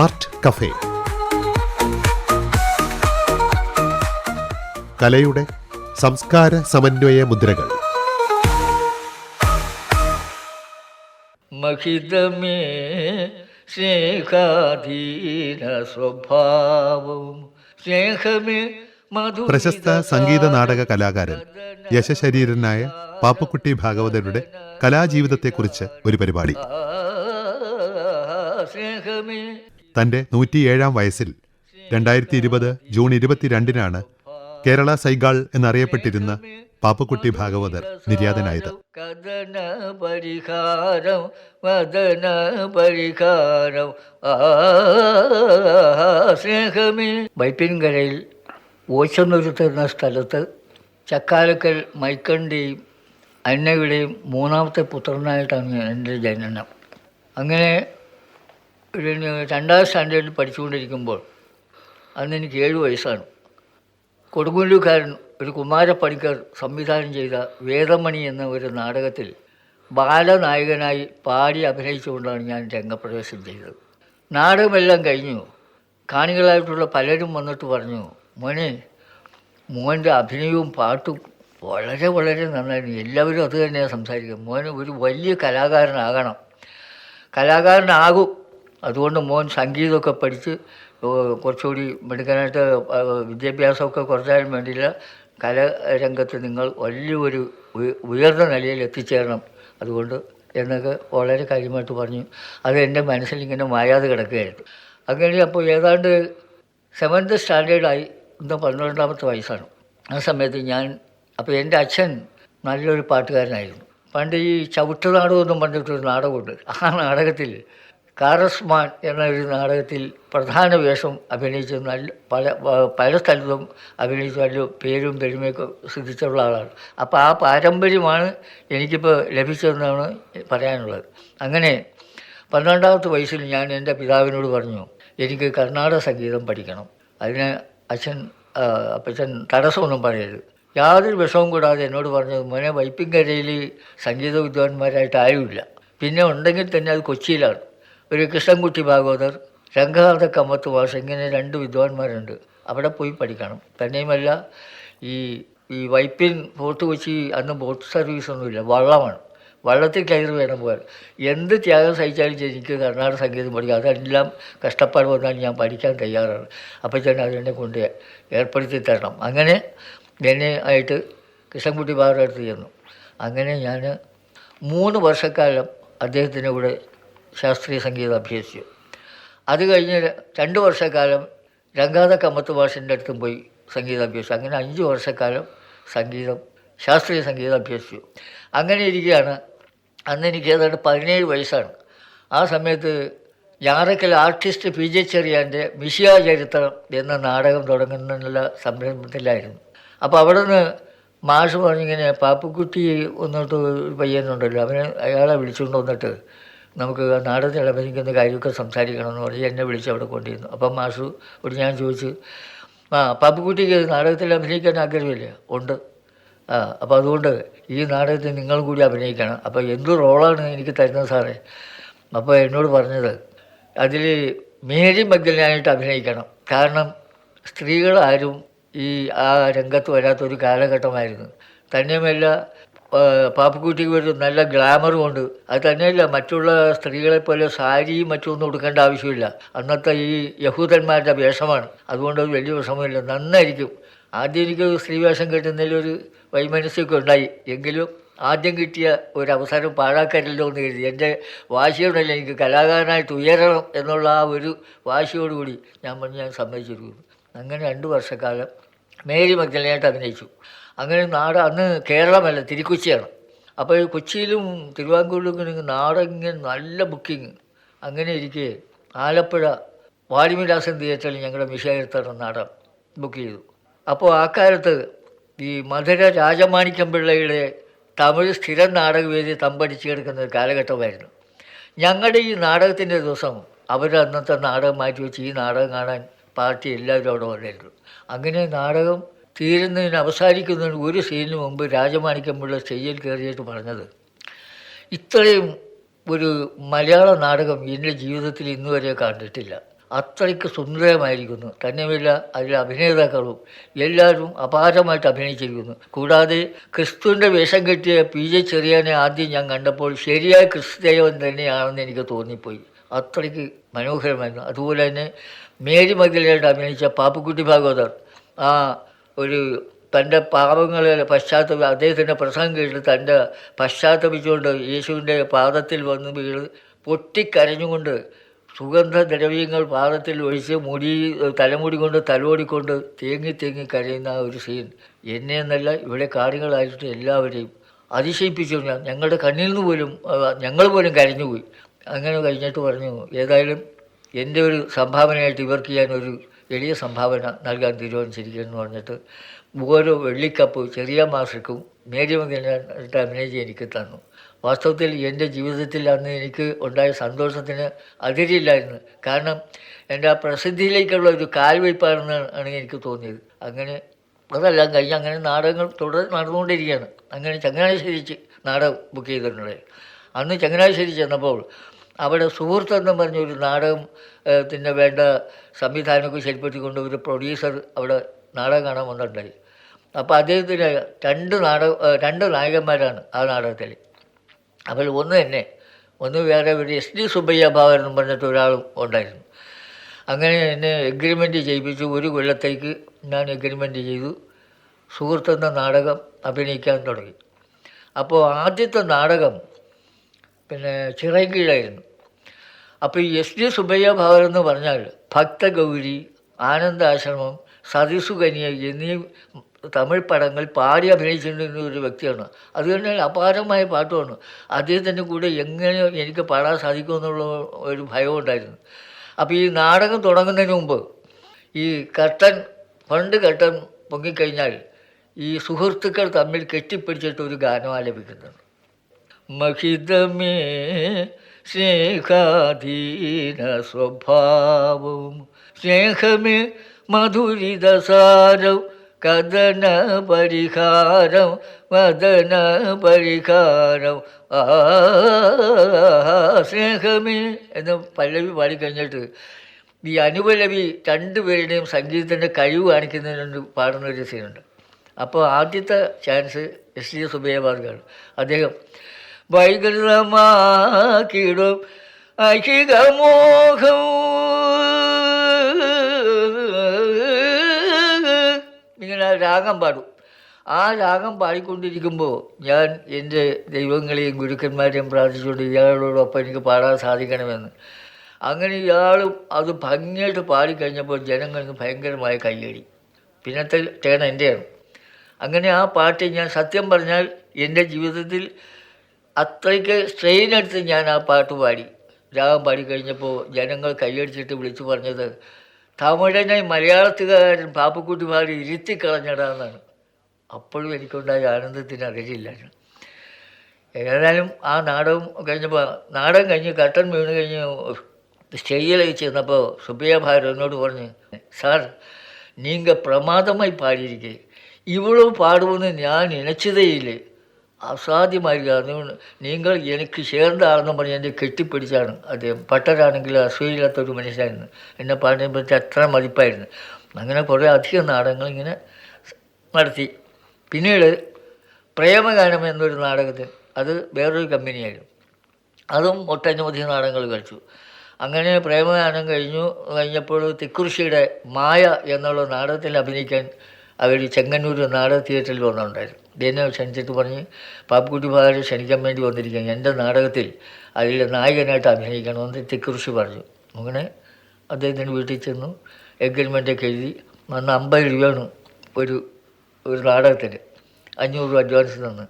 Art cafe. കലയുടെ സംസ്കാര സമന്വയ മുദ്രകൾ. മഹിതമേ സ്നേഹാധീന സ്നേഹമേ പ്രശസ്ത സംഗീത നാടക കലാകാരൻ യശശരീരനായ പാപ്പക്കുട്ടി ഭാഗവതരുടെ കലാജീവിതത്തെക്കുറിച്ച് ഒരു പരിപാടി. സ്നേഹമേ തന്റെ നൂറ്റിയേഴാം വയസ്സിൽ രണ്ടായിരത്തി ഇരുപത് ജൂൺ ഇരുപത്തിരണ്ടിനാണ് കേരള സൈഗാൾ എന്നറിയപ്പെട്ടിരുന്ന പാപ്പക്കുട്ടി ഭാഗവതർ നിര്യാതനായത്. കഥന പരിഹാരം വദന പരിഹാരം സ്നേഹമേ വൈപ്പിൻകരയിൽ എന്ന സ്ഥലത്ത് ചക്കാലക്കൽ മൈക്കണ്ടിയും അന്നയുടെയും മൂന്നാമത്തെ പുത്രനായിട്ടാണ് എന്റെ ജനനം. അങ്ങനെ ഒരു രണ്ടാം സ്റ്റാൻഡേർഡിൽ പഠിച്ചുകൊണ്ടിരിക്കുമ്പോൾ അന്ന് എനിക്ക് ഏഴ് വയസ്സാണ്. കൊടുങ്ങല്ലൂക്കാരൻ ഒരു കുമാരപ്പണിക്കർ സംവിധാനം ചെയ്ത വേദമണി എന്ന ഒരു നാടകത്തിൽ ബാലനായകനായി പാടി അഭിനയിച്ചുകൊണ്ടാണ് ഞാൻ രംഗപ്രവേശം ചെയ്തത്. നാടകമെല്ലാം കഴിഞ്ഞു. കാണികളായിട്ടുള്ള പലരും വന്നിട്ട് പറഞ്ഞു മോനെ മോന്റെ അഭിനയവും പാട്ടും വളരെ വളരെ നന്നായിരുന്നു. എല്ലാവരും അത് തന്നെയാണ് സംസാരിക്കുന്നത്. മോന് ഒരു വലിയ കലാകാരനാകണം. കലാകാരനാകും അതുകൊണ്ട് മോൻ സംഗീതമൊക്കെ പഠിച്ച് കുറച്ചുകൂടി മിടുക്കനായിട്ട് വിദ്യാഭ്യാസമൊക്കെ കുറച്ചാലും വേണ്ടിയില്ല കലാരംഗത്ത് നിങ്ങൾ വലിയൊരു ഉയർന്ന നിലയിൽ എത്തിച്ചേരണം. അതുകൊണ്ട് എന്നൊക്കെ വളരെ കാര്യമായിട്ട് പറഞ്ഞു. അത് എന്റെ മനസ്സിൽ ഇങ്ങനെ മായാതെ കിടക്കുകയായിരുന്നു. അങ്ങനെ അപ്പോൾ ഏതാണ്ട് സെവൻത്ത് സ്റ്റാൻഡേർഡായി ഇന്ന് പന്ത്രണ്ടാമത്തെ വയസ്സാണ്. ആ സമയത്ത് ഞാൻ അപ്പോൾ എന്റെ അച്ഛൻ നല്ലൊരു പാട്ടുകാരനായിരുന്നു. പണ്ട് ഈ ചവിട്ട് നാടകം എന്നും പറഞ്ഞിട്ടൊരു നാടകമുണ്ട്. ആ നാടകത്തിൽ കാറസ്മാൻ എന്നൊരു നാടകത്തിൽ പ്രധാന വേഷം അഭിനയിച്ച. നല്ല പല പല സ്ഥലത്തും അഭിനയിച്ച. നല്ല പേരും പെരുമയൊക്കെ സിദ്ധിച്ചുള്ള ആളാണ്. അപ്പോൾ ആ പാരമ്പര്യമാണ് എനിക്കിപ്പോൾ ലഭിച്ചതെന്നാണ് പറയാനുള്ളത്. അങ്ങനെ പന്ത്രണ്ടാമത്തെ വയസ്സിൽ ഞാൻ എന്റെ പിതാവിനോട് പറഞ്ഞു എനിക്ക് കർണാടക സംഗീതം പഠിക്കണം. അതിന് അച്ഛൻ അപ്പച്ചൻ തടസ്സമൊന്നും പറയരുത്. യാതൊരു വിഷമവും കൂടാതെ എന്നോട് പറഞ്ഞത് മോനെ വൈപ്പിൻകരയിൽ സംഗീത വിദ്വാൻമാരായിട്ട് ആരുമില്ല. പിന്നെ ഉണ്ടെങ്കിൽ തന്നെ അത് കൊച്ചിയിലാണ് ഒരു കൃഷ്ണൻകുട്ടി ഭാഗവതർ രംഗനാഥ കമ്മത്ത് വാസ് ഇങ്ങനെ രണ്ട് വിദ്വാൻമാരുണ്ട്. അവിടെ പോയി പഠിക്കണം. തന്നെയുമല്ല ഈ ഈ വൈപ്പിൻ ഫോർട്ട് കൊച്ചി അന്ന് ബോട്ട് സർവീസ് ഒന്നുമില്ല. വള്ളമാണ്. വള്ളത്തിൽ കയറി വേണം പോകാൻ. എന്ത് ത്യാഗം സഹിച്ചാലും എനിക്ക് കർണാടക സംഗീതം പഠിക്കാം അതെല്ലാം കഷ്ടപ്പാട് വന്നാൽ ഞാൻ പഠിക്കാൻ തയ്യാറാണ്. അപ്പോൾ തന്നെ അതെന്നെ കൊണ്ട് ഏർപ്പെടുത്തി തരണം. അങ്ങനെ എന്നെ ആയിട്ട് കൃഷ്ണൻകുട്ടി അടുത്ത് ചെന്നു. അങ്ങനെ ഞാൻ മൂന്ന് വർഷക്കാലം അദ്ദേഹത്തിന്റെ കൂടെ ശാസ്ത്രീയ സംഗീതം അഭ്യസിച്ചു. അത് കഴിഞ്ഞ് രണ്ട് വർഷക്കാലം രംഗാത കമ്മത്ത് ഭാഷന്റെ അടുത്തും പോയി സംഗീതം അഭ്യസിച്ചു. അങ്ങനെ അഞ്ച് വർഷക്കാലം സംഗീതം ശാസ്ത്രീയ സംഗീതം അഭ്യസിച്ചു. അങ്ങനെ ഇരിക്കുകയാണ്. അന്ന് എനിക്ക് ഏതാണ്ട് പതിനേഴ് വയസ്സാണ്. ആ സമയത്ത് ഞാറക്കൽ ആർട്ടിസ്റ്റ് പി ജെ ചെറിയാന്റെ മിഷിയ ചരിത്രം എന്ന നാടകം തുടങ്ങുന്നുള്ള സംരംഭത്തിലായിരുന്നു. അപ്പോൾ അവിടെ നിന്ന് മാഷ് പറഞ്ഞിങ്ങനെ പാപ്പക്കുട്ടി ഒന്നിട്ട് പയ്യനുണ്ടല്ലോ. അവനെ അയാളെ വിളിച്ചുകൊണ്ട് വന്നിട്ട് നമുക്ക് നാടൻ അഭിനയിക്കുന്ന കാര്യമൊക്കെ സംസാരിക്കണമെന്ന് പറഞ്ഞ് എന്നെ വിളിച്ച് അവിടെ കൊണ്ടിരുന്നു അപ്പം മാഷു ഒരു ഞാൻ ചോദിച്ചു ആ പാപ്പക്കുട്ടിക്ക് നാടകത്തിൽ അഭിനയിക്കാൻ ആഗ്രഹമില്ല? ഉണ്ട്. ആ അപ്പോൾ അതുകൊണ്ട് ഈ നാടകത്തിൽ നിങ്ങൾ കൂടി അഭിനയിക്കണം. അപ്പോൾ എന്ത് റോളാണ് എനിക്ക് തരുന്നത് സാറേ? അപ്പോൾ എന്നോട് പറഞ്ഞത് അതിൽ മേരി മഗ്ഗലിനായിട്ട് അഭിനയിക്കണം. കാരണം സ്ത്രീകളാരും ഈ ആ രംഗത്ത് വരാത്തൊരു കാലഘട്ടമായിരുന്നു. തന്നെയുമല്ല പാപ്പക്കുട്ടിക്ക് ഒരു നല്ല ഗ്ലാമറും ഉണ്ട്. അത് തന്നെയല്ല മറ്റുള്ള സ്ത്രീകളെ പോലെ സാരിയും മറ്റൊന്നും കൊടുക്കേണ്ട ആവശ്യമില്ല. അന്നത്തെ ഈ യഹൂദന്മാരുടെ വേഷമാണ്. അതുകൊണ്ട് അത് വലിയ വിഷമമില്ല. നന്നായിരിക്കും. ആദ്യം എനിക്ക് സ്ത്രീവേഷം കിട്ടുന്നതിലൊരു വൈമനസ്യമൊക്കെ ഉണ്ടായി. എങ്കിലും ആദ്യം കിട്ടിയ ഒരു അവസരം പാഴാക്കരുല്ലോ എന്ന് കരുതി. എന്റെ വാശിയോടല്ല എനിക്ക് കലാകാരനായിട്ട് ഉയരണം എന്നുള്ള ആ ഒരു വാശിയോടുകൂടി ഞാൻ ഞാൻ സമ്മതിച്ചിരിക്കുന്നു. അങ്ങനെ രണ്ട് വർഷക്കാലം മേരി മക്കളിനായിട്ട് അഭിനയിച്ചു. അങ്ങനെ നാട് അന്ന് കേരളമല്ല തിരുക്കൊച്ചിയാണ്. അപ്പോൾ കൊച്ചിയിലും തിരുവാങ്കൂറിലും നാടങ്ങനെ നല്ല ബുക്കിങ്. അങ്ങനെ ഇരിക്കെ ആലപ്പുഴ വാലിമിലാസൻ തിയേറ്ററിൽ ഞങ്ങളുടെ മിഷായിരുത്തറ നാടകം ബുക്ക് ചെയ്തു. അപ്പോൾ ആ കാലത്ത് ഈ മധുര രാജമാണിക്യം പിള്ളയുടെ തമിഴ് സ്ഥിരം നാടകവേദി തമ്പടിച്ച് കിടക്കുന്ന ഒരു കാലഘട്ടമായിരുന്നു. ഞങ്ങളുടെ ഈ നാടകത്തിന്റെ ദിവസം അവർ അന്നത്തെ നാടകം മാറ്റി വെച്ച് ഈ നാടകം കാണാൻ പാർട്ടി എല്ലാവരും അവിടെ വന്നിരുന്നു. അങ്ങനെ നാടകം തീരുന്നതിന് അവസാനിക്കുന്നതിന് ഒരു സീനിന് മുമ്പ് രാജമാണിക്കമ്പിള്ള സ്റ്റേജിൽ കയറിയിട്ട് പറഞ്ഞത് ഇത്രയും ഒരു മലയാള നാടകം എന്റെ ജീവിതത്തിൽ ഇന്നുവരെ കണ്ടിട്ടില്ല. അത്രയ്ക്ക് സുന്ദരമായിരിക്കുന്നു. തന്നെയുമല്ല അതിലെ അഭിനേതാക്കളും എല്ലാവരും അപാരമായിട്ട് അഭിനയിച്ചിരിക്കുന്നു. കൂടാതെ ക്രിസ്തുവിന്റെ വേഷം കെട്ടിയ പി ജെ ചെറിയാനെ ആദ്യം ഞാൻ കണ്ടപ്പോൾ ശരിയായ ക്രിസ്തുദേവൻ തന്നെയാണെന്ന് എനിക്ക് തോന്നിപ്പോയി. അത്രയ്ക്ക് മനോഹരമായിരുന്നു. അതുപോലെ തന്നെ മേരി മകലായിട്ട് അഭിനയിച്ച പാപ്പുക്കുട്ടി ഭാഗവതർ ആ ഒരു തന്റെ പാപങ്ങളെ പശ്ചാത്തല അദ്ദേഹത്തിന്റെ പ്രസംഗം കേട്ട് തന്റെ പശ്ചാത്തപിച്ചുകൊണ്ട് യേശുവിന്റെ പാദത്തിൽ വന്ന് വീണ് പൊട്ടിക്കരഞ്ഞുകൊണ്ട് സുഗന്ധദ്രവ്യങ്ങൾ പാദത്തിൽ ഒഴിച്ച് മുടി തലമുടി കൊണ്ട് തലോടിക്കൊണ്ട് തേങ്ങി തേങ്ങി കരയുന്ന ഒരു സീൻ എന്നെ എന്നല്ല ഇവിടെ കാര്യങ്ങളായിട്ട് എല്ലാവരെയും അതിശയിപ്പിച്ചു. ഞാൻ ഞങ്ങളുടെ കണ്ണിൽ നിന്ന് പോലും ഞങ്ങൾ പോലും കരഞ്ഞുപോയി. അങ്ങനെ കഴിഞ്ഞിട്ട് പറഞ്ഞു ഏതായാലും എന്റെ ഒരു സംഭാവനയായിട്ട് ഇവർക്ക് ഞാൻ എളിയ സംഭാവന നൽകാൻ തീരുമാനിച്ചിരിക്കുന്നു പറഞ്ഞിട്ട് ഓരോ വെള്ളിക്കപ്പ് ചെറിയ മാസ്റ്റർക്കും മേരി മകനായിട്ട് അഭിനയിച്ച് എനിക്ക് തന്നു. വാസ്തവത്തിൽ എന്റെ ജീവിതത്തിൽ അന്ന് എനിക്ക് ഉണ്ടായ സന്തോഷത്തിന് അതിരില്ലായിരുന്നു കാരണം എന്റെ ആ പ്രസിദ്ധിയിലേക്കുള്ള ഒരു കാൽവയ്പ്പാണെന്ന് ആണ് എനിക്ക് തോന്നിയത്. അങ്ങനെ അതെല്ലാം കഴിഞ്ഞ് അങ്ങനെ നാടകങ്ങൾ തുടർ നടന്നുകൊണ്ടിരിക്കുകയാണ്. അങ്ങനെ ചങ്ങനാശ്ശേരിച്ച് നാടകം ബുക്ക് ചെയ്തിട്ടുണ്ടായി അന്ന് ചങ്ങനാശ്ശേരി ചെന്നപ്പോൾ അവിടെ സുഹൃത്തെന്ന് പറഞ്ഞൊരു നാടകം ത്തിന് വേണ്ട സംവിധാനമൊക്കെ ശരിപ്പെടുത്തിക്കൊണ്ട് ഒരു പ്രൊഡ്യൂസർ അവിടെ നാടകം കാണാൻ വന്നിട്ടുണ്ടായി. അപ്പോൾ അദ്ദേഹത്തിന് രണ്ട് നാടക രണ്ട് നായകന്മാരാണ് ആ നാടകത്തിൽ. അപ്പോൾ ഒന്ന് തന്നെ ഒന്ന് വേറെ ഒരു എസ് ഡി സുബയ്യ ഭാവൻ എന്ന് പറഞ്ഞിട്ട് ഒരാളും ഉണ്ടായിരുന്നു. അങ്ങനെ എന്നെ എഗ്രിമെന്റ് ചെയ്യിപ്പിച്ചു. ഒരു കൊല്ലത്തേക്ക് ഞാൻ എഗ്രിമെന്റ് ചെയ്തു. സുഹൃത്തെന്ന നാടകം അഭിനയിക്കാൻ തുടങ്ങി. അപ്പോൾ ആദ്യത്തെ നാടകം പിന്നെ ചിറകീഴായിരുന്നു അപ്പോൾ ഈ എസ് ഡി സുബയ്യ ഭവൻ എന്ന് പറഞ്ഞാൽ ഭക്തഗൗരി ആനന്ദാശ്രമം സതിസുകന്യ എന്നീ തമിഴ് പടങ്ങൾ പാടി അഭിനയിച്ചിരുന്ന ഒരു വ്യക്തിയാണ്. അതുകൊണ്ട് അപാരമായ പാട്ടുമാണ്. അദ്ദേഹത്തിന്റെ കൂടെ എങ്ങനെ എനിക്ക് പാടാൻ സാധിക്കുമെന്നുള്ള ഒരു ഭയം ഉണ്ടായിരുന്നു. അപ്പോൾ ഈ നാടകം തുടങ്ങുന്നതിന് മുമ്പ് ഈ കർട്ടൻ ഫണ്ട് കർട്ടൻ പൊങ്ങിക്കഴിഞ്ഞാൽ ഈ സുഹൃത്തുക്കൾ തമ്മിൽ കെട്ടിപ്പിടിച്ചിട്ട് ഒരു ഗാനം ആലപിക്കുന്നുണ്ട് മഹിതമേ സ്നേഹാധീന സ്വഭാവം സ്നേഹമേ മധുരിതസാരം കഥന പരിഹാരം വദന പരിഹാരം ആ സ്നേഹമേ എന്ന് പല്ലവി പാടിക്കഴിഞ്ഞിട്ട് ഈ അനുപല്ലവി രണ്ടുപേരുടെയും സംഗീതത്തിന്റെ കഴിവ് കാണിക്കുന്നതിന് പാടുന്ന ഒരു സീനുണ്ട്. അപ്പോൾ ആദ്യത്തെ ചാൻസ് എസ് ഡി സുബേബാർക്കാണ് അദ്ദേഹം വൈകൃതമാക്കിടും അഹികമോഹം ഇങ്ങനെ രാഗം പാടും. ആ രാഗം പാടിക്കൊണ്ടിരിക്കുമ്പോൾ ഞാൻ എന്റെ ദൈവങ്ങളെയും ഗുരുക്കന്മാരെയും പ്രാർത്ഥിച്ചുകൊണ്ട് ഇയാളോടൊപ്പം എനിക്ക് പാടാൻ സാധിക്കണമെന്ന്. അങ്ങനെ ഇയാളും അത് ഭംഗിയായിട്ട് പാടിക്കഴിഞ്ഞപ്പോൾ ജനങ്ങൾക്ക് ഭയങ്കരമായ കയ്യടി പിന്നത്തെ ടേൺ എന്റെയാണ്. അങ്ങനെ ആ പാട്ട് ഞാൻ സത്യം പറഞ്ഞാൽ എന്റെ ജീവിതത്തിൽ അത്രയ്ക്ക് സ്ട്രെയിൻ എടുത്ത് ഞാൻ ആ പാട്ട് പാടി രാഗം പാടി കഴിഞ്ഞപ്പോൾ ജനങ്ങൾ കൈയടിച്ചിട്ട് വിളിച്ചു പറഞ്ഞത് തമിഴനെ മലയാളത്തുകാരൻ പാപ്പക്കുട്ടി പാടി ഇരുത്തിക്കളഞ്ഞടാന്നാണ് അപ്പോഴും എനിക്കുണ്ടായ ആനന്ദത്തിന് അറിയില്ലായിരുന്നു ഏതായാലും ആ നാടകം കഴിഞ്ഞപ്പോൾ നാടകം കഴിഞ്ഞ് കട്ടൻ വീണ് കഴിഞ്ഞ് സ്റ്റേജിലേക്ക് ചെന്നപ്പോൾ സുബിയ ഭാരത് എന്നോട് പറഞ്ഞ് സാർ நீங்கள் பிரமாதமாய் பாடியிருக்கே இவ்வளவு பாடுவோன்னு ഞാൻ நினைச்சதே இல்லை അസാധ്യമായിരിക്കും. അതുകൊണ്ട് നിങ്ങൾ എനിക്ക് ചേർന്ന ആളെന്ന് പറഞ്ഞ് എന്നെ കെട്ടിപ്പിടിച്ചാണ് അദ്ദേഹം. പട്ടരാണെങ്കിൽ അസൂയില്ലാത്ത ഒരു മനുഷ്യനായിരുന്നു. എന്നെ പാടിനെ പറ്റി അത്ര മതിപ്പായിരുന്നു. അങ്ങനെ കുറേ അധികം നാടകങ്ങൾ ഇങ്ങനെ നടത്തി. പിന്നീട് പ്രേമഗാനം എന്നൊരു നാടകത്തിൽ അത് വേറൊരു കമ്പനിയായിരുന്നു. അതും ഒട്ടനവധി നാടകങ്ങൾ കളിച്ചു അങ്ങനെ പ്രേമഗാനം കഴിഞ്ഞു കഴിഞ്ഞപ്പോൾ തിക്കുറിശിയുടെ മായ എന്നുള്ള നാടകത്തിൽ അഭിനയിക്കാൻ അവർ ചെങ്ങന്നൂർ നാടക തിയേറ്ററിൽ വന്നിട്ടുണ്ടായിരുന്നു. എന്നെ ക്ഷണിച്ചിട്ട് പറഞ്ഞ് പാപ്പുക്കുട്ടി ഭാര്യ ക്ഷണിക്കാൻ വേണ്ടി വന്നിരിക്കുകയാണ്. എന്റെ നാടകത്തിൽ അതിൽ നായകനായിട്ട് അഭിനയിക്കണമെന്ന് തെക്കുറിശി പറഞ്ഞു. അങ്ങനെ അദ്ദേഹത്തിന്റെ വീട്ടിൽ ചെന്നു എഗ്രിമെന്റൊക്കെ എഴുതി അന്ന് അമ്പത് രൂപയാണ് ഒരു ഒരു നാടകത്തിന് അഞ്ഞൂറ് രൂപ അഡ്വാൻസ് തന്ന്.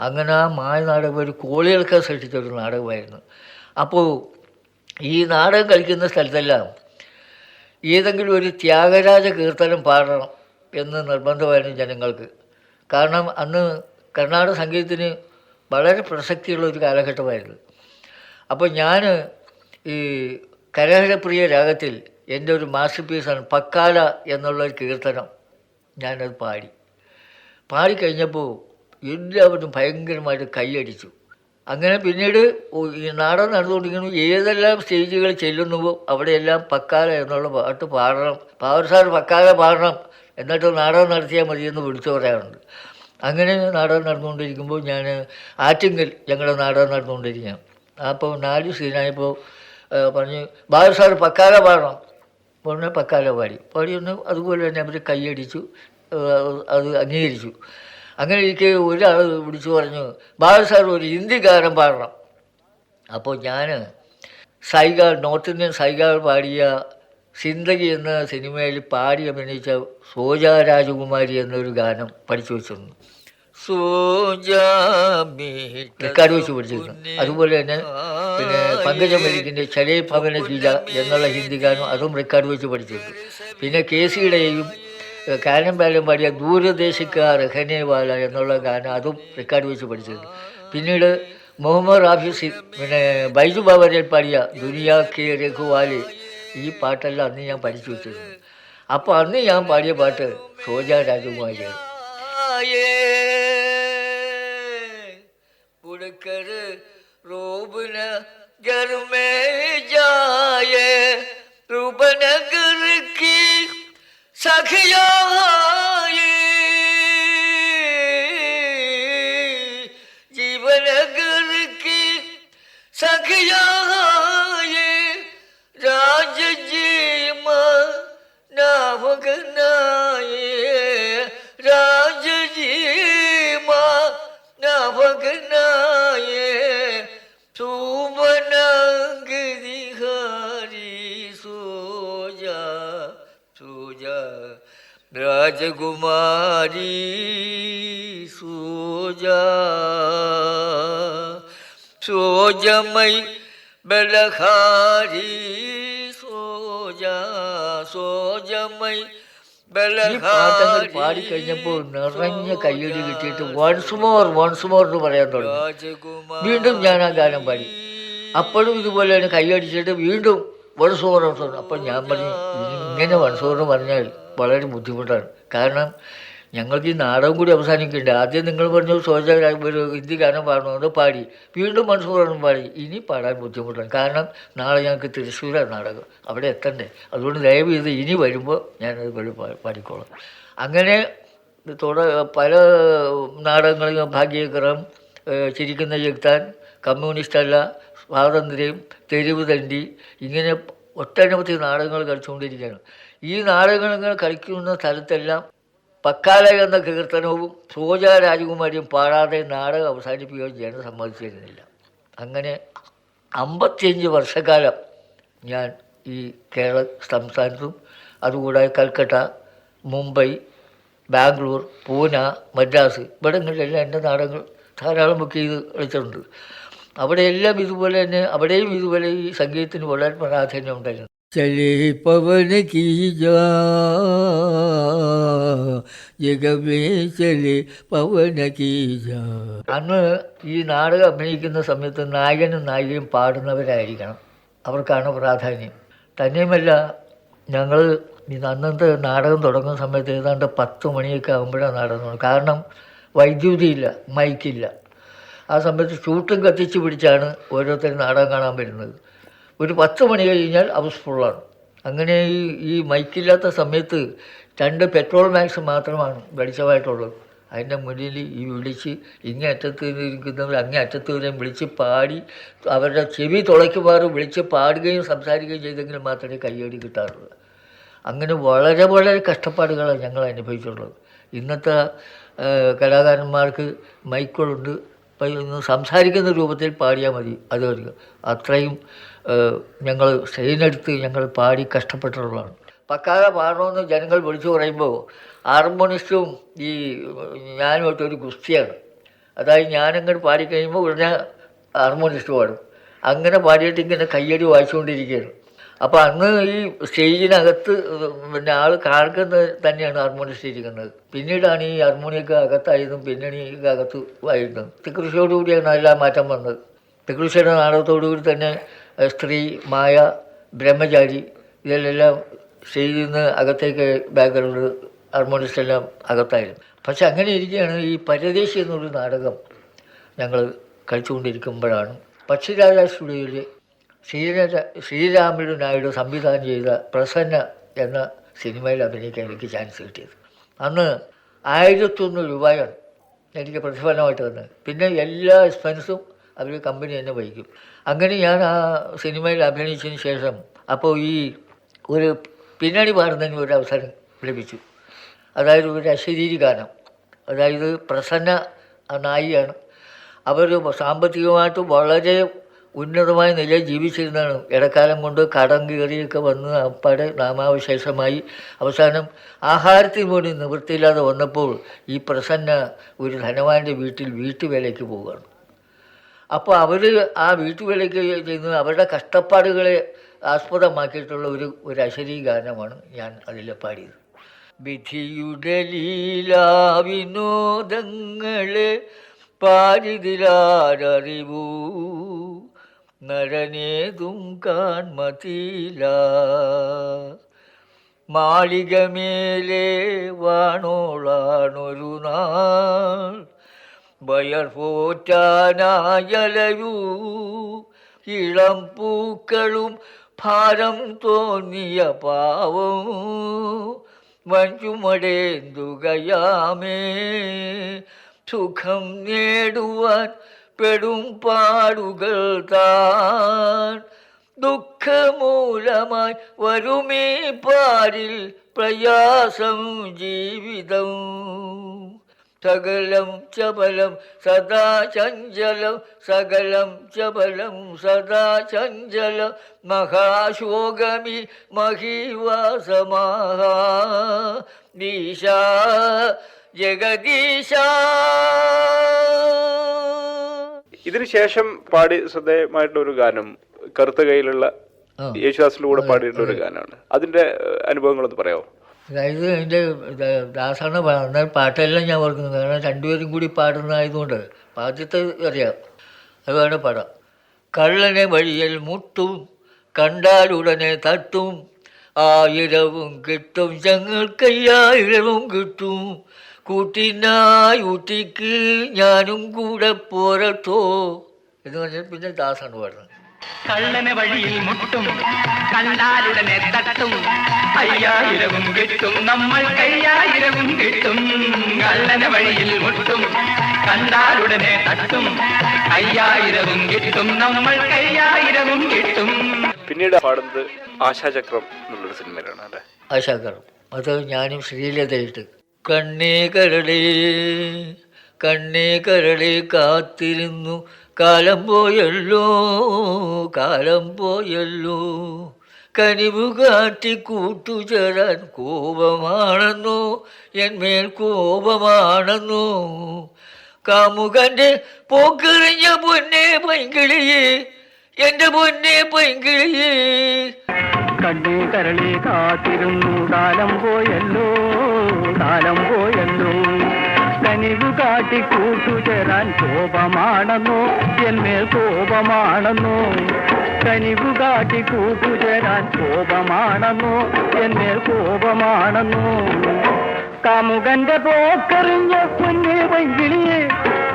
അങ്ങനെ ആ മായ നാടകം ഒരു കോളികൾക്ക് സൃഷ്ടിച്ച ഒരു നാടകമായിരുന്നു. അപ്പോൾ ഈ നാടകം കളിക്കുന്ന സ്ഥലത്തെല്ലാം ഏതെങ്കിലും ഒരു ത്യാഗരാജ കീർത്തനം പാടണം എന്ന് നിർബന്ധമായിരുന്നു ജനങ്ങൾക്ക്. കാരണം അന്ന് കർണാടക സംഗീതത്തിന് വളരെ പ്രസക്തിയുള്ള ഒരു കാലഘട്ടമായിരുന്നു. അപ്പോൾ ഞാൻ ഈ കരഹരപ്രിയ രാഗത്തിൽ എന്റെ ഒരു മാസ്റ്റർ പീസാണ് പക്കാല എന്നുള്ള ഒരു കീർത്തനം ഞാനത് പാടി. പാടിക്കഴിഞ്ഞപ്പോൾ എല്ലാവരും ഭയങ്കരമായിട്ട് കൈയടിച്ചു. അങ്ങനെ പിന്നീട് ഈ നാടൻ നടന്നുകൊണ്ടിരിക്കുന്നു. ഏതെല്ലാം സ്റ്റേജുകൾ ചെല്ലുന്നുവോ അവിടെയെല്ലാം പക്കാല എന്നുള്ള പാട്ട് പാടണം. പാവർ സാർ പക്കാല പാടണം. എന്നിട്ട് നാടകം നടത്തിയാൽ മതിയെന്ന് വിളിച്ചു പറയാറുണ്ട്. അങ്ങനെ നാടകം നടന്നുകൊണ്ടിരിക്കുമ്പോൾ ഞാൻ ആറ്റിങ്കൽ ഞങ്ങളുടെ നാടകം നടന്നുകൊണ്ടിരിക്കുകയാണ്. അപ്പോൾ നാല് സീനായപ്പോൾ പറഞ്ഞ് ബാബു സാർ പക്കാല പാടണം. പറഞ്ഞാൽ പക്കാല പാടി. പാടി ഒന്ന് അതുപോലെ തന്നെ അവർ കൈയടിച്ചു അത് അംഗീകരിച്ചു. അങ്ങനെ എനിക്ക് ഒരാൾ വിളിച്ചു പറഞ്ഞു ബാബു സാർ ഒരു ഹിന്ദി ഗാനം പാടണം. അപ്പോൾ ഞാൻ സൈഗാൾ നോർത്ത് ഇന്ത്യൻ സൈഗാൾ പാടിയ സിന്ദഗി എന്ന സിനിമയിൽ പാടി അഭിനയിച്ച സോജ രാജകുമാരി എന്നൊരു ഗാനം പഠിച്ചു വെച്ചിരുന്നു. റെക്കാർഡ് വെച്ച് പഠിച്ചിരുന്നു. അതുപോലെ തന്നെ പിന്നെ പങ്കജ മലിക്കിന്റെ ചലേ ഭവന ഗീത എന്നുള്ള ഹിന്ദി ഗാനം അതും റെക്കാർഡ് വെച്ച് പഠിച്ചിരുന്നു. പിന്നെ കെ സിയുടെയും കാനം ബാലം പാടിയ ദൂരദേശക്കാർ ഹനേവാല എന്നുള്ള ഗാനം അതും റെക്കാർഡ് വെച്ച് പഠിച്ചിരുന്നു. പിന്നീട് മുഹമ്മദ് റാഫി പിന്നെ ബൈജു ബാബരൽ പാടിയ ദുനിയാ കെ രഘുവാൽ ഈ പാട്ടെല്ലാം അന്ന് ഞാൻ പഠിച്ചു വെച്ചിരുന്നു. അപ്പൊ അന്ന് ഞാൻ പാടിയ പാട്ട് സോജ രാജകുമാരി സഖിയ রাজকুমারী সোজা সোজমই বেলখারি সোজা സോജമൈ പാടി കഴിഞ്ഞപ്പോൾ നിറഞ്ഞ കയ്യടി കിട്ടിയിട്ട് വൺസ് മോർ വൺസ് മോർ എന്ന് പറയാൻ തുടങ്ങി. വീണ്ടും ഞാൻ ആ ഗാനം പാടി. അപ്പോഴും ഇതുപോലെ തന്നെ കൈയടിച്ചിട്ട് വീണ്ടും വൺസ് മോർ വൺസ് മോർ അപ്പം ഞാൻ പറഞ്ഞു ഇങ്ങനെ വൺസ് മോർ പറഞ്ഞാൽ വളരെ ബുദ്ധിമുട്ടാണ്. കാരണം ഞങ്ങൾക്ക് ഈ നാടകം കൂടി അവസാനിക്കുന്നുണ്ട്. ആദ്യം നിങ്ങൾ പറഞ്ഞു സോജ ഒരു ഹിന്ദി ഗാനം പാടണമെന്ന് പാടി. വീണ്ടും മനസ്സൂറൊന്നും പാടി. ഇനി പാടാൻ ബുദ്ധിമുട്ടാണ്. കാരണം നാളെ ഞങ്ങൾക്ക് തൃശ്ശൂരാണ് നാടകം. അവിടെ എത്തണ്ടേ? അതുകൊണ്ട് ദയവ് ചെയ്ത് ഇനി വരുമ്പോൾ ഞാനത് പാടി പാടിക്കോളാം. അങ്ങനെ തുട പല നാടകങ്ങളും ഭാഗ്യക്രം ചിരിക്കുന്ന ജഗ്താൻ കമ്മ്യൂണിസ്റ്റ് അല്ല സ്വാതന്ത്ര്യം തെരുവ് തണ്ടി ഇങ്ങനെ ഒട്ടനവധി നാടകങ്ങൾ കളിച്ചുകൊണ്ടിരിക്കുകയാണ്. ഈ നാടകങ്ങൾ കളിക്കുന്ന സ്ഥലത്തെല്ലാം പക്കാല എന്ന കീർത്തനവും സോജ രാജകുമാരിയും പാടാതെ നാടകം അവസാനിപ്പിക്കുകയും ചെയ്യാൻ സമ്മതിച്ചിരുന്നില്ല. അങ്ങനെ അമ്പത്തിയഞ്ച് വർഷക്കാലം ഞാൻ ഈ കേരള സംസ്ഥാനത്തും അതുകൂടാതെ കൽക്കട്ട മുംബൈ ബാംഗ്ലൂർ പൂന മദ്രാസ് ഇവിടങ്ങളിലെല്ലാം എന്റെ നാടകങ്ങൾ ധാരാളം ബുക്ക് ചെയ്ത് കളിച്ചിട്ടുണ്ട്. അവിടെയെല്ലാം ഇതുപോലെ തന്നെ അവിടെയും ഇതുപോലെ ഈ സംഗീതത്തിന് വളരെ പ്രാധാന്യം ഉണ്ടായിരുന്നു. ചലേ पवन की ജാ ജഗമേ ചലേ പവന കീ ജാ അന്ന് ഈ നാടകം അഭിനയിക്കുന്ന സമയത്ത് നായകനും നായികയും പാടുന്നവരായിരിക്കണം. അവർക്കാണ് പ്രാധാന്യം. തന്നെയുമല്ല ഞങ്ങൾ ഈ അന്നത്തെ നാടകം തുടങ്ങുന്ന സമയത്ത് ഏതാണ്ട് പത്ത് മണിയൊക്കെ ആകുമ്പോഴാണ് നാടകം തുടങ്ങുന്നത്. കാരണം വൈദ്യുതിയില്ല മൈക്കില്ല. ആ സമയത്ത് ഷൂട്ടും കത്തിച്ച് പിടിച്ചാണ് ഓരോരുത്തരും നാടകം കാണാൻ വരുന്നത്. ഒരു പത്ത് മണി കഴിഞ്ഞാൽ ഹൗസ് ഫുള്ളാണ് അങ്ങനെ ഈ ഈ മൈക്കില്ലാത്ത സമയത്ത് രണ്ട് പെട്രോൾ മാക്സ് മാത്രമാണ് വെളിച്ചമായിട്ടുള്ളത്. അതിന്റെ മുന്നിൽ ഈ വിളിച്ച് ഇങ്ങേ അറ്റത്ത് ഇരിക്കുന്നവർ അങ്ങേ അറ്റത്ത് വരെയും വിളിച്ച് പാടി അവരുടെ ചെവി തുളയ്ക്കുമാറ് വിളിച്ച് പാടുകയും സംസാരിക്കുകയും ചെയ്തെങ്കിൽ മാത്രമേ കയ്യടി കിട്ടാറുള്ളൂ. അങ്ങനെ വളരെ വളരെ കഷ്ടപ്പാടുകളാണ് ഞങ്ങൾ അനുഭവിച്ചിട്ടുള്ളത്. ഇന്നത്തെ കലാകാരന്മാർക്ക് മൈക്കുകളുണ്ട്. ഇപ്പം ഇന്ന് സംസാരിക്കുന്ന രൂപത്തിൽ പാടിയാൽ മതി. അത് അത്രയും ഞങ്ങൾ സ്ട്രെയിനെടുത്ത് ഞങ്ങൾ പാടി കഷ്ടപ്പെട്ടിട്ടുള്ളതാണ്. പക്കാതെ പാടണമെന്ന് ജനങ്ങൾ വിളിച്ചു പറയുമ്പോൾ ഹാർമോണിസ്റ്റും ഈ ഞാനുമായിട്ട് ഒരു ഗുസ്തിയാണ്. അതായത് ഞാനങ്ങോട്ട് പാടിക്കഴിയുമ്പോൾ ഉടനെ ഹാർമോണിസ്റ്റ് പാടും. അങ്ങനെ പാടിയിട്ട് ഇങ്ങനെ കയ്യടി വായിച്ചുകൊണ്ടിരിക്കുകയാണ്. അപ്പോൾ അന്ന് ഈ സ്റ്റേജിനകത്ത് പിന്നെ ആൾ കാണിക്കുന്നത് തന്നെയാണ് ഹാർമോണിസ്റ്റ് ഇരിക്കുന്നത്. പിന്നീടാണ് ഈ ഹാർമോണിയൊക്കെ അകത്തായതും പിന്നണിയൊക്കെ അകത്ത് വായിരുന്നത് തൃക്കൃഷിയോടുകൂടിയാണ് എല്ലാം മാറ്റം വന്നത്. തിക്കൃഷിയുടെ നാടകത്തോടുകൂടി തന്നെ സ്ത്രീ മായ ബ്രഹ്മചാരി ഇതിലെല്ലാം ചെയ്യുന്ന അകത്തേക്ക് ബാക്ക്ഗ്രൗണ്ട് ഹാർമോണിസ്റ്റ് എല്ലാം അകത്തായിരുന്നു. പക്ഷെ അങ്ങനെ ഇരിക്കുകയാണ് ഈ പരദേശി എന്നൊരു നാടകം ഞങ്ങൾ കളിച്ചുകൊണ്ടിരിക്കുമ്പോഴാണ്. പക്ഷിരാജ സ്റ്റുഡിയോയിൽ ശ്രീരാജ ശ്രീരാമുലു നായിഡു സംവിധാനം ചെയ്ത പ്രസന്ന എന്ന സിനിമയിൽ അഭിനയിക്കാൻ എനിക്ക് ചാൻസ് കിട്ടിയത്. അന്ന് ആയിരത്തൊന്ന് രൂപയാണ് എനിക്ക് പ്രതിഫലമായിട്ട് വന്നത്. പിന്നെ എല്ലാ എക്സ്പെൻസും അവർ കമ്പനി തന്നെ വഹിക്കും അങ്ങനെ ഞാൻ ആ സിനിമയിൽ അഭിനയിച്ചതിന് ശേഷം അപ്പോൾ ഈ ഒരു പിന്നണി പാടുന്നതിന് ഒരു അവസരം ലഭിച്ചു. അതായത് ഒരു അശരീരി ഗാനം. അതായത് പ്രസന്ന നായിയാണ് അവർ സാമ്പത്തികമായിട്ട് വളരെ ഉന്നതമായ നിലയിൽ ജീവിച്ചിരുന്നതാണ്. ഇടക്കാലം കൊണ്ട് കടം കയറിയൊക്കെ വന്ന് അപ്പാടെ നാമാവശേഷമായി അവസാനം ആഹാരത്തിന് പോലും നിവൃത്തിയില്ലാതെ വന്നപ്പോൾ ഈ പ്രസന്ന ഒരു ധനവാന്റെ വീട്ടിൽ വീട്ടുവേലയ്ക്ക് പോവുകയാണ്. അപ്പോൾ അവർ ആ വീട്ടുവേലയ്ക്ക് ചെയ്യുന്ന അവരുടെ കഷ്ടപ്പാടുകളെ ആസ്പദമാക്കിയിട്ടുള്ള ഒരു ഒരു അശരീ ഗാനമാണ് ഞാൻ അതിൽ പാടിയത്. വിധിയുടെ ലീലാവിനോദങ്ങളെ പാരിതിലാരറിവൂ നരനേതും കാൺമതില മാളികമേലെ വാണോളാണൊരു നാൾ. വയർ പോറ്റാനായലയൂ. ഇളം പൂക്കളും ഭാരം തോന്നിയ പാവം. വഞ്ചുമടേന്തുകയാമേ സുഖം നേടുവാൻ പെടും പാടുകൾ താൻ. ദുഃഖമൂലമായി വരുമേ പാരിൽ പ്രയാസം ജീവിതം. സകലം ചപലം സദാ ചഞ്ചലം സകലം ചപലം സദാ ചഞ്ചലം. മഹാശോകമി മഹീവാസമാഹ. ദീശ ജഗദീശ. ഇതിനുശേഷം പാടി ശ്രദ്ധേയമായിട്ടുള്ള ഒരു ഗാനം കറുത്ത കയ്യിലുള്ള യേശുദാസിലൂടെ പാടിയിട്ടുള്ള ഒരു ഗാനമാണ്. അതിന്റെ അനുഭവങ്ങളൊന്ന് പറയാമോ അതായത് എന്റെ ദാസാണ് പാടുന്നത് പാട്ടെല്ലാം ഞാൻ ഓർക്കുന്നു കാരണം രണ്ടുപേരും കൂടി പാടുന്നതായതുകൊണ്ട് ആദ്യത്തെ അറിയാം. അതാണ് പാടാം. കള്ളനെ വഴിയിൽ മുട്ടും കണ്ടാലുടനെ തട്ടും ആയിരവും കിട്ടും ഞങ്ങൾക്കയ്യായിരവും കിട്ടും. കൂട്ടിനായി ഊട്ടിക്ക് ഞാനും കൂടെ പോരട്ടോ എന്ന് പറഞ്ഞാൽ പിന്നെ ദാസാണ് പാടുന്നത്. കള്ളനെ വഴിയിൽ മുട്ടും കണ്ടാലുടനെ തട്ടും അയ്യായിരവും കിട്ടും നമ്മൾ കയ്യായിരവും കിട്ടും. കള്ളനെ വഴിയിൽ മുട്ടും കണ്ടാലുടനെ തട്ടും അയ്യായിരവും കിട്ടും നമ്മൾ കയ്യായിരവും കിട്ടും. പിന്നീട് പാടുന്നത് ആശാചക്രം എന്നുള്ളൊരു സിനിമയിലാണ് അല്ലേ? ആശാചക്രം അത് ഞാനും ശ്രീലതയിട്ട് കണ്ണേ കരളേ കണ്ണേ കരളേ കാത്തിരുന്നു കാലം പോയല്ലോ കാലം പോയല്ലോ. കനിവ് കാട്ടി കൂട്ടുചേരാൻ കോപമാണെന്നോ എന്മേൽ കോപമാണെന്നോ. കാമുകന്റെ പോക്കെറിഞ്ഞ പൊന്നെ പൈങ്കിളിയെ എന്റെ പൊന്നെ പൈങ്കിളിയെ. കണ്ണേ കരളി കാത്തിരുന്നു കാലം പോയല്ലോ കാലം പോയല്ലോ. കനിവ് കാട്ടി കൂട്ടുചേരാൻ കോപമാണെന്നോ എന്മേൽ കോപമാണെന്നോ. കനിവ് കാട്ടി കൂട്ടുചേരാൻ കോപമാണെന്നോ എന്മേൽ കോപമാണെന്നോ. കാമുകന്റെ പോക്കറിഞ്ഞ പൊന്നെ വൈകിളിയെ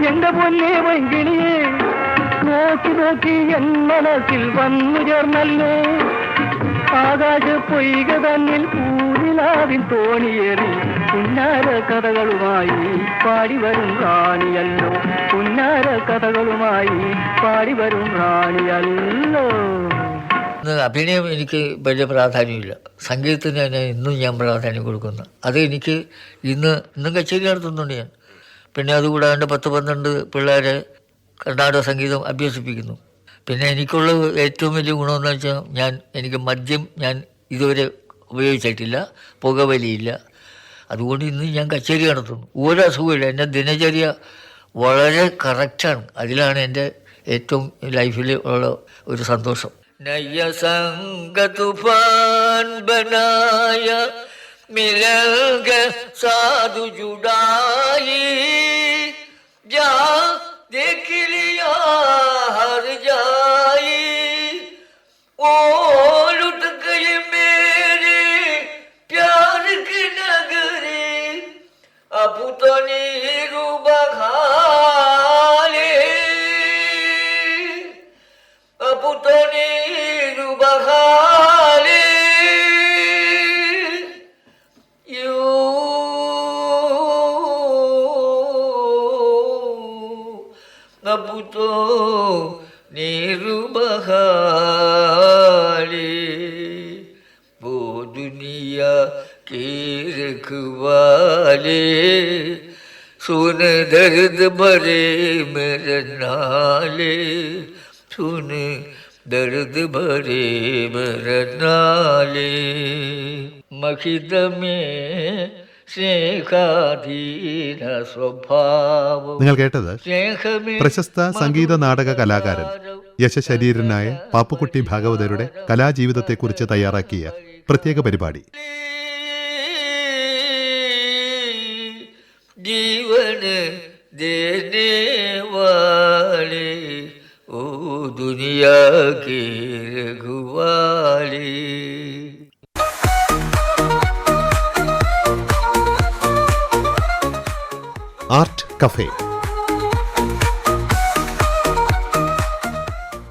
എന്റെ പൊന്നെ വൈകിളിയെ നോക്കി നോക്കി എൻ മനസ്സിൽ വന്നു ചേർന്നല്ലോ. ആകാശ പൊയ്ക തന്നിൽ പൂരിലാവിൻ തോണിയേറി പുന്നാര കഥകളുമായി പാടി വരും റാണിയല്ലോ. പുന്നാര കഥകളുമായി പാടി വരും റാണിയല്ലോ. അഭിനയം എനിക്ക് വലിയ പ്രാധാന്യമില്ല. സംഗീതത്തിന് തന്നെ ഇന്നും ഞാൻ പ്രാധാന്യം കൊടുക്കുന്നു. അത് എനിക്ക് ഇന്ന് ഇന്നും കച്ചേരി നടത്തുന്നുണ്ട് ഞാൻ. പിന്നെ അതുകൂടാണ്ട് പത്ത് പന്ത്രണ്ട് പിള്ളേരെ കർണാടക സംഗീതം അഭ്യസിപ്പിക്കുന്നു. പിന്നെ എനിക്കുള്ള ഏറ്റവും വലിയ ഗുണമെന്ന് വെച്ചാൽ ഞാൻ എനിക്ക് മദ്യം ഞാൻ ഇതുവരെ ഉപയോഗിച്ചിട്ടില്ല. പുകവലിയില്ല. അതുകൊണ്ട് ഇന്ന് ഞാൻ കച്ചേരി നടത്തുന്നു. ഒരു അസുഖമില്ല എന്റെ ദിനചര്യ വളരെ കറക്റ്റാണ് അതിലാണ് എന്റെ ഏറ്റവും ലൈഫിൽ ഉള്ള ഒരു സന്തോഷം. നയ്യ മിലക സാധു ജുഡായി दर्द भरे मेरे नाले सुन दर्द भरे मेरे नाले മഹിതമേ സ്നേഹാധീന സ്വഭാവം നിങ്ങൾ കേട്ടത് സ്നേഹമേ പ്രശസ്ത സംഗീത നാടക കലാകാരൻ യശശരീരനായ പാപ്പുക്കുട്ടി ഭാഗവതരുടെ കലാജീവിതത്തെക്കുറിച്ച് തയ്യാറാക്കിയ പ്രത്യേക പരിപാടി ജീവന് ദേവാളി ഓ ദുനിയാ കേ ആർട്ട് കഫേ.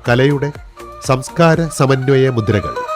കലയുടെ സംസ്കാര സമന്വയ മുദ്രകൾ.